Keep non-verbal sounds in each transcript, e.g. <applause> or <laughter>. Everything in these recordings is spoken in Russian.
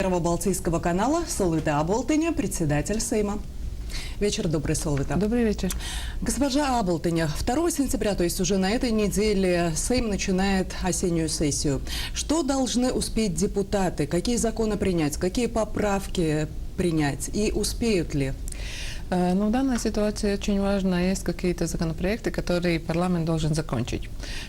Первого Балтийского канала Солвита Аболтыня, председатель Сейма. Вечер добрый, Солвита. Добрый вечер. Госпожа Аболтыня, 2 сентября, то есть уже на этой неделе, Сейм начинает осеннюю сессию. Что должны успеть депутаты? Какие законы принять? Какие поправки принять? И успеют ли? Э, Ну, в данной ситуации очень важно, есть какие-то законопроекты, которые парламент должен закончить,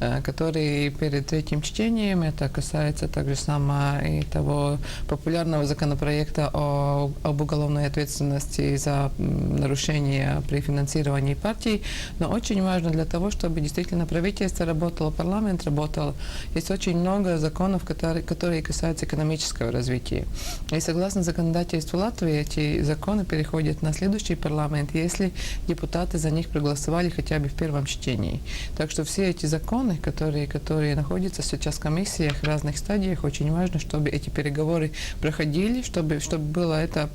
э, которые перед третьим чтением, это касается также само и того популярного законопроекта о, об уголовной ответственности за нарушение при финансировании партий, но очень важно для того, чтобы действительно правительство работало, парламент работал. Есть очень много законов, которые, которые касаются экономического развития. И согласно законодательству Латвии, эти законы переходят на следующий парламент, если депутаты за них проголосовали хотя бы в первом чтении. Так что все эти законы, которые, которые находятся сейчас в комиссиях в разных стадиях, очень важно, чтобы эти переговоры проходили, чтобы, чтобы была эта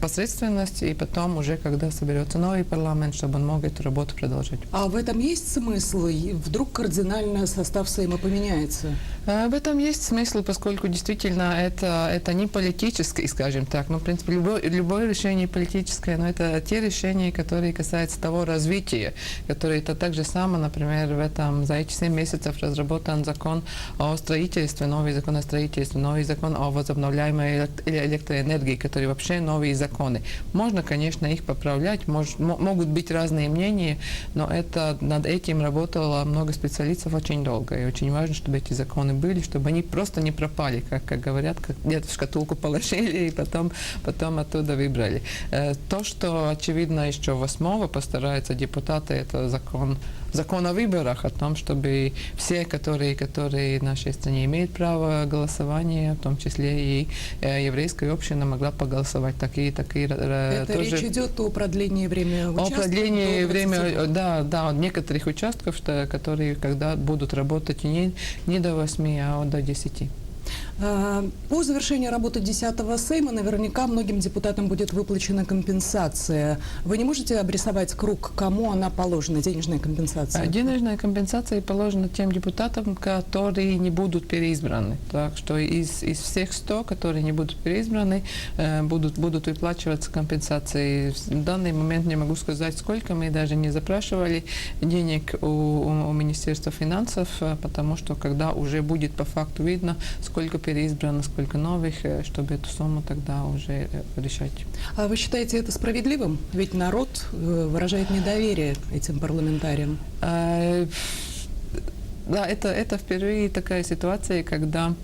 посредственность, и потом уже, когда соберется новый парламент, чтобы он мог эту работу продолжать. А в этом есть смысл? Вдруг кардинально состав Сейма поменяется? А, В этом есть смысл, поскольку действительно это, это не политическое, скажем так. Ну, в принципе, любое, любое решение политическое, но это те решения, которые касаются того развития, которые это так же само, например, в этом, за эти 7 месяцев разработан закон о строительстве, новый закон о строительстве, новый закон о возобновляемой эле- электроэнергии, которые вообще новые законы. Можно, конечно, их поправлять, мож- мо- могут быть разные мнения, но это над этим работало много специалистов очень долго. И очень важно, чтобы эти законы были, чтобы они просто не пропали, как, как говорят, как где-то в шкатулку положили и потом, потом оттуда выбрали. Э, То, что, очевидно, еще восьмого постараются депутаты, это закон закон о выборах, о том, чтобы все, которые, которые в нашей стране имеют право голосования, в том числе и э, еврейская община могла поголосовать. Такие, такие э, Это тоже... речь идет о продлении времени О участков продлении до 20 время, лет. да, да, некоторых участков, что, которые когда будут работать не, не до 8, а до 10. А, По завершении работы 10-го Сейма наверняка многим депутатам будет выплачена компенсация. Вы не можете обрисовать круг, кому она положена, денежная компенсация? А Денежная компенсация положена тем депутатам, которые не будут переизбраны. Так что из, из всех 100, которые не будут переизбраны, э, будут, будут выплачиваться компенсации. В данный момент не могу сказать, сколько. Мы даже не запрашивали денег у, у- у Министерства финансов, э, потому что когда уже будет по факту видно, сколько переизбрано, сколько новых, э, чтобы эту сумму тогда уже э, решать. А вы считаете это справедливым? Ведь народ э, выражает недоверие этим парламентариям. Да, это, это впервые такая ситуация, когда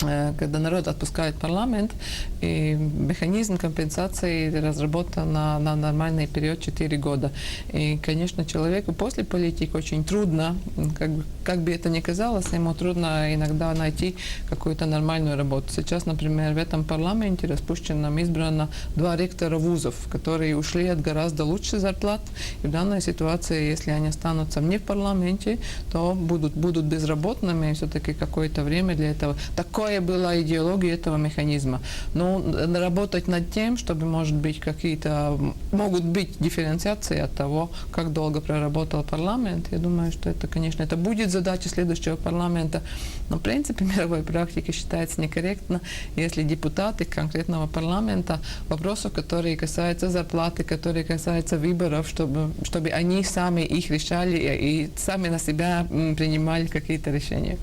когда народ отпускает парламент, и механизм компенсации разработан на, на нормальный период 4 года. И, конечно, человеку после политики очень трудно, как как бы это ни казалось, ему трудно иногда найти какую-то нормальную работу. Сейчас, например, в этом парламенте распущенном избрано два ректора вузов, которые ушли от гораздо лучших зарплат. И в данной ситуации, если они останутся не в парламенте, то будут, будут безработными, и все-таки какое-то время для этого. Такое была идеология этого механизма. Но н- работать над тем, чтобы, может быть, какие-то, могут быть дифференциации от того, как долго проработал парламент. Я думаю, что это, конечно, это будет задача следующего парламента. Но, в принципе, <laughs> мировой практике считается некорректно, если депутаты конкретного парламента вопросов, которые касаются зарплаты, которые касаются выборов, чтобы, чтобы они сами их решали и, сами на себя принимали какие-то решения.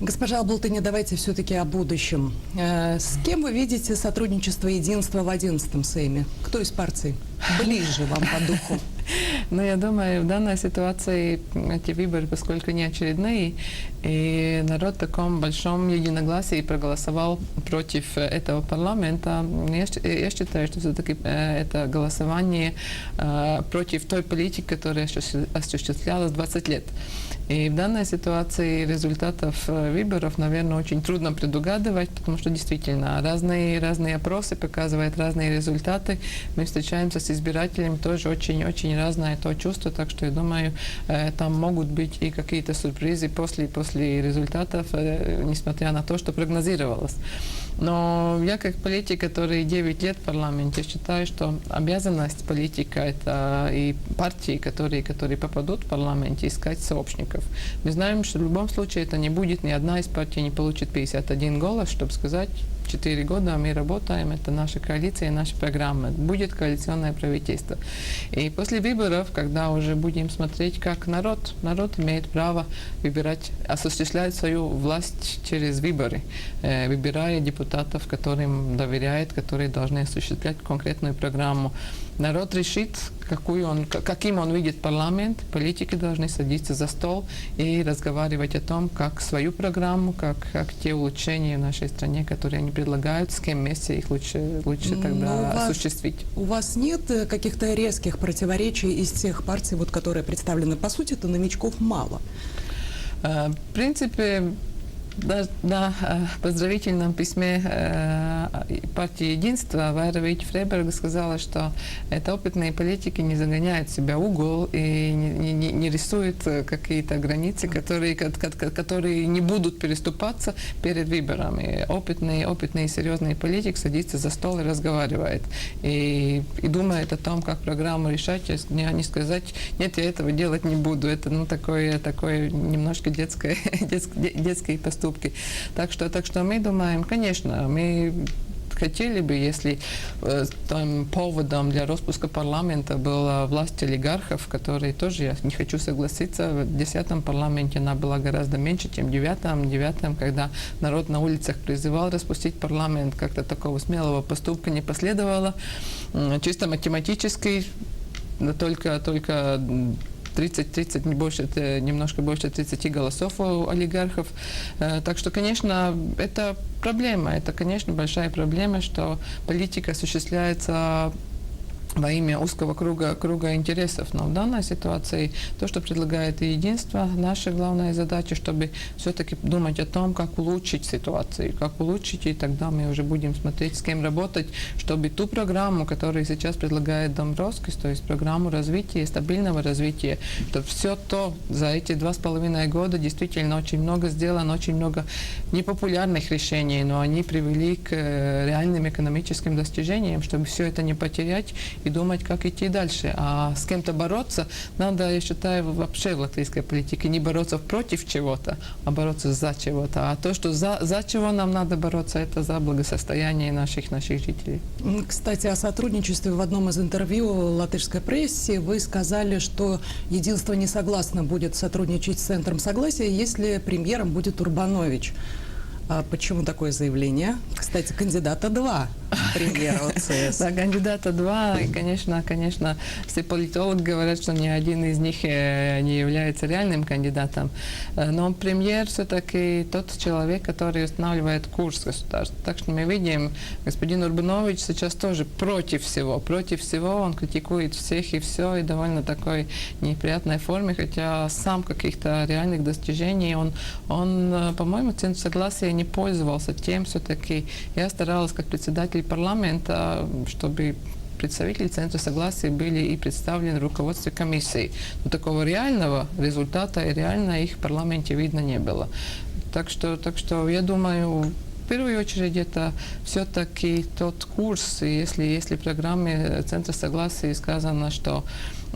Госпожа Аблтыня, давайте все-таки о будущем. Э, С кем вы видите сотрудничество единства в 11-м Сейме? Кто из партий ближе вам по духу? <laughs> Но я думаю, в данной ситуации эти выборы, поскольку не очередные, и народ в таком большом единогласии проголосовал против э, этого парламента, я, щ- я считаю, что все-таки это голосование э, против той политики, которая осуществ- осуществлялась 20 лет. И в данной ситуации результатов э, выборов, наверное, очень трудно предугадывать, потому что действительно разные, разные опросы показывают разные результаты. Мы встречаемся с избирателями, тоже очень-очень разное то чувство, так что я думаю, э, там могут быть и какие-то сюрпризы после, после результатов, э, несмотря на то, что прогнозировалось. Но я как политик, который 9 лет в парламенте, считаю, что обязанность политика это и партии, которые, которые попадут в парламент, искать сообщников. Мы знаем, что в любом случае это не будет, ни одна из партий не получит 51 голос, чтобы сказать, четыре года мы работаем, это наша коалиция, наша программа. Будет коалиционное правительство. И после выборов, когда уже будем смотреть, как народ, народ имеет право выбирать, осуществлять свою власть через выборы, э, выбирая депутатов, которым доверяет, которые должны осуществлять конкретную программу. Народ решит, какую он, каким он видит парламент. Политики должны садиться за стол и разговаривать о том, как свою программу, как, как те улучшения в нашей стране, которые они предлагают, с кем вместе их лучше, лучше Ну, тогда у вас- осуществить. У вас нет э, каких-то резких противоречий из тех партий, вот, которые представлены? По сути, то новичков мало. Э, В принципе, на э, поздравительном письме э, партии Единства Вайра Вейч Фрейберг сказала, что это опытные политики не загоняют себя в угол и не, не- не- рисуют э, какие-то границы, которые, ко- ко- которые не будут переступаться перед выборами. Опытный, опытный и серьезный политик садится за стол и разговаривает. И, и думает о том, как программу решать, не, не сказать, нет, я этого делать не буду. Это ну, такое, такое немножко детское, <laughs> детск- де- детские поступки. Так что, так что мы думаем, конечно, мы хотели бы, если э, там поводом для распуска парламента была власть олигархов, которые тоже, я не хочу согласиться, в десятом парламенте она была гораздо меньше, чем в девятом. Девятом, когда народ на улицах призывал распустить парламент, как-то такого смелого поступка не последовало. Чисто математически только, только м, 30-30, не больше, это немножко больше 30 голосов у олигархов. Э, Так что, конечно, это проблема. Это, конечно, большая проблема, что политика осуществляется во имя узкого круга, круга интересов. Но в данной ситуации то, что предлагает и единство, наша главная задача, чтобы все-таки думать о том, как улучшить ситуацию, как улучшить, и тогда мы уже будем смотреть, с кем работать, чтобы ту программу, которую сейчас предлагает Домбровскис, то есть программу развития, стабильного развития, чтобы все то за эти два с половиной года действительно очень много сделано, очень много непопулярных решений, но они привели к э, реальным экономическим достижениям, чтобы все это не потерять и думать, как идти дальше. А с кем-то бороться надо, я считаю, вообще в латвийской политике не бороться против чего-то, а бороться за чего-то. А то, что за, за чего нам надо бороться, это за благосостояние наших, наших жителей. Кстати, о сотрудничестве в одном из интервью латышской прессе вы сказали, что единство не согласно будет сотрудничать с Центром Согласия, если премьером будет Урбанович. А почему такое заявление? Кстати, кандидата два премьера ОЦС. <laughs> Да, кандидата два, и, конечно, конечно, все политологи говорят, что ни один из них э, не является реальным кандидатом. Э, Но премьер все-таки тот человек, который устанавливает курс государства. Так что мы видим, господин Урбанович сейчас тоже против всего. Против всего он критикует всех и все, и довольно такой неприятной форме, хотя сам каких-то реальных достижений он, он э, по-моему, центр согласия не пользовался тем все-таки. Я старалась как председатель парламента, чтобы представители Центра согласия были и представлены в руководстве комиссии. Но такого реального результата и реально их в парламенте видно не было. Так что, так что я думаю, в первую очередь это все-таки тот курс, если, если в программе Центра согласия сказано, что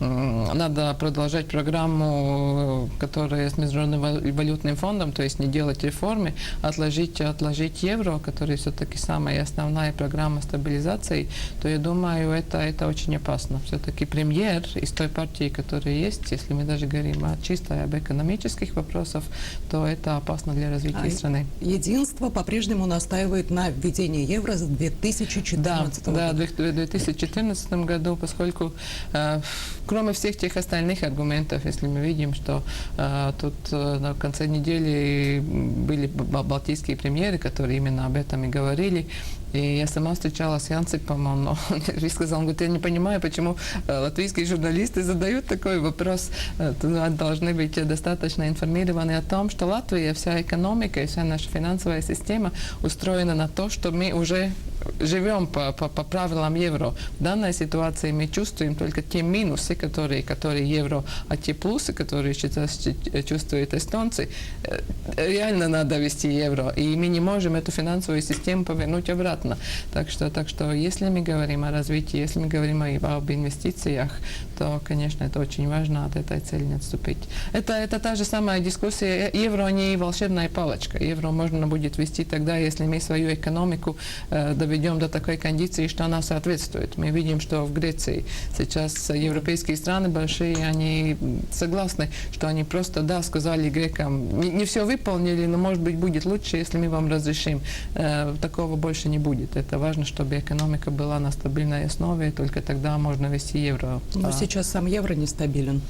надо продолжать программу, э, которая с Международным вал- валютным фондом, то есть не делать реформы, отложить, отложить евро, который все-таки самая основная программа стабилизации, то я думаю, это, это очень опасно. Все-таки премьер из той партии, которая есть, если мы даже говорим о чисто об экономических вопросах, то это опасно для развития А, страны. Единство по-прежнему настаивает на введении евро с 2014 Да, да, года. в 2014 году, поскольку э, кроме всех тех остальных аргументов, если мы видим, что э, тут э, на конце недели были балтийские премьеры, которые именно об этом и говорили, и я сама встречалась с Янципом, он, он <laughs> сказал, он говорит, я не понимаю, почему э, латвийские журналисты задают такой вопрос. Э, должны быть достаточно информированы о том, что Латвия, вся экономика и вся наша финансовая система устроена на то, что мы уже живем по, по, по правилам евро. В данной ситуации мы чувствуем только те минусы, которые, которые евро, а те плюсы, которые сейчас чу- чувствуют эстонцы, э, реально надо вести евро. И мы не можем эту финансовую систему повернуть обратно. Так что, так что если мы говорим о развитии, если мы говорим об инвестициях, то, конечно, это очень важно от этой цели не отступить. Это, это та же самая дискуссия. Э, Евро не волшебная палочка. Евро можно будет вести тогда, если мы свою экономику э, доведем до такой кондиции, что она соответствует. Мы видим, что в Греции сейчас европейские страны большие, они согласны, что они просто, да, сказали грекам, не, не все выполнили, но, может быть, будет лучше, если мы вам разрешим. Э, такого больше не будет. Это важно, чтобы экономика была на стабильной основе, только тогда можно вести евро. Но А, сейчас сам евро нестабилен.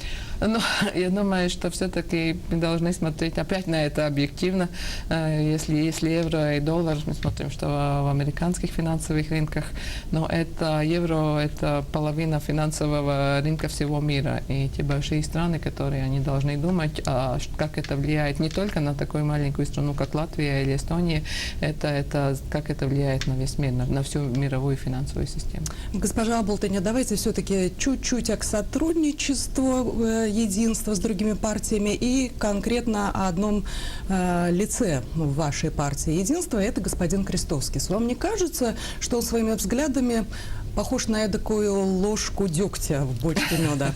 ну, <laughs> я думаю, что все-таки мы должны смотреть опять на это объективно. Э, Если, если евро и доллар, мы смотрим, что в американских финансовых рынках, но это евро, это половина финансового рынка всего мира. И те большие страны, которые они должны думать, а как это влияет не только на такую маленькую страну, как Латвия или Эстония, это, это как это влияет на весь мир, на, на всю мировую финансовую систему. Госпожа Болтыня, давайте все-таки чуть-чуть о сотрудничеству, э, единство с другими партиями и конкретно о одном э, лице в вашей партии единства. Это господин Крестовский. Вам не кажется, что он своими взглядами похож на такую ложку дегтя в бочке меда?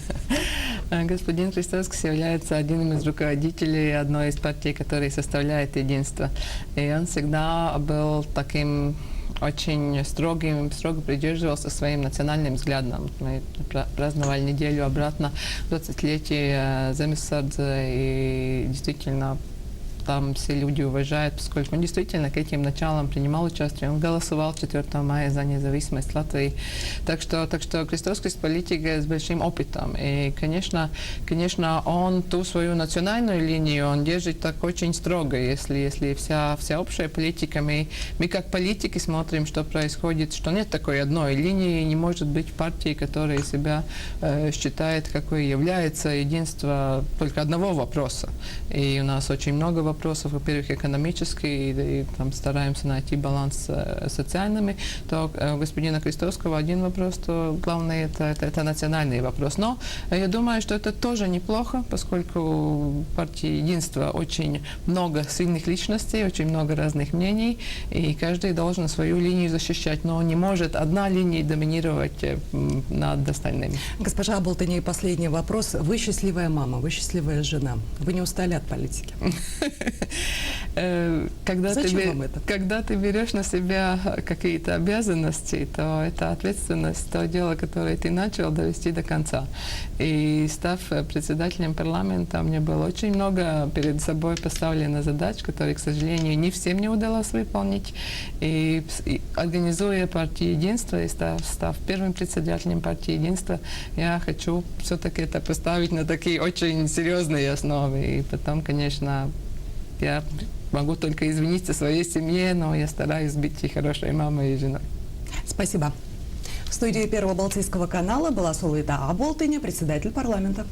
Э, <laughs> Господин Христовский является одним из руководителей одной из партий, которые составляет единство. И он всегда был таким очень строгим, строго придерживался своим национальным взглядом. Мы пра- праздновали неделю обратно 20-летие Земесардзе, и действительно там все люди уважают, поскольку он действительно к этим началам принимал участие. Он голосовал 4 мая за независимость Латвии. Так что, так что Крестовский политик с большим опытом. И, конечно, конечно, он ту свою национальную линию он держит так очень строго. Если, если вся, вся общая политика, мы, мы как политики смотрим, что происходит, что нет такой одной линии, не может быть партии, которая себя э, считает, какой является единство только одного вопроса. И у нас очень много вопросов, во-первых, экономические, и, и там стараемся найти баланс э, с социальными, то э, у господина Крестовского один вопрос, то главное это, это, это национальный вопрос. Но э, я думаю, что это тоже неплохо, поскольку партии единства очень много сильных личностей, очень много разных мнений, и каждый должен свою линию защищать, но не может одна линия доминировать над остальными. Госпожа Болтыня, и последний вопрос. Вы счастливая мама, вы счастливая жена. Вы не устали от политики? <laughs> Э, Когда ты, Зачем бе- вам это? когда ты берешь на себя какие-то обязанности, то это ответственность, то дело, которое ты начал, довести до конца. И став э, председателем парламента, мне было очень много перед собой поставлено задач, которые, к сожалению, не всем не удалось выполнить. И, и организуя партию Единства и став, став первым председателем партии Единства, я хочу все-таки это поставить на такие очень серьезные основы. И потом, конечно, я могу только извиниться своей семье, но я стараюсь быть хорошей мамой и женой. Спасибо. В студии Первого Балтийского канала была Сулыта Аболтыня, председатель парламента.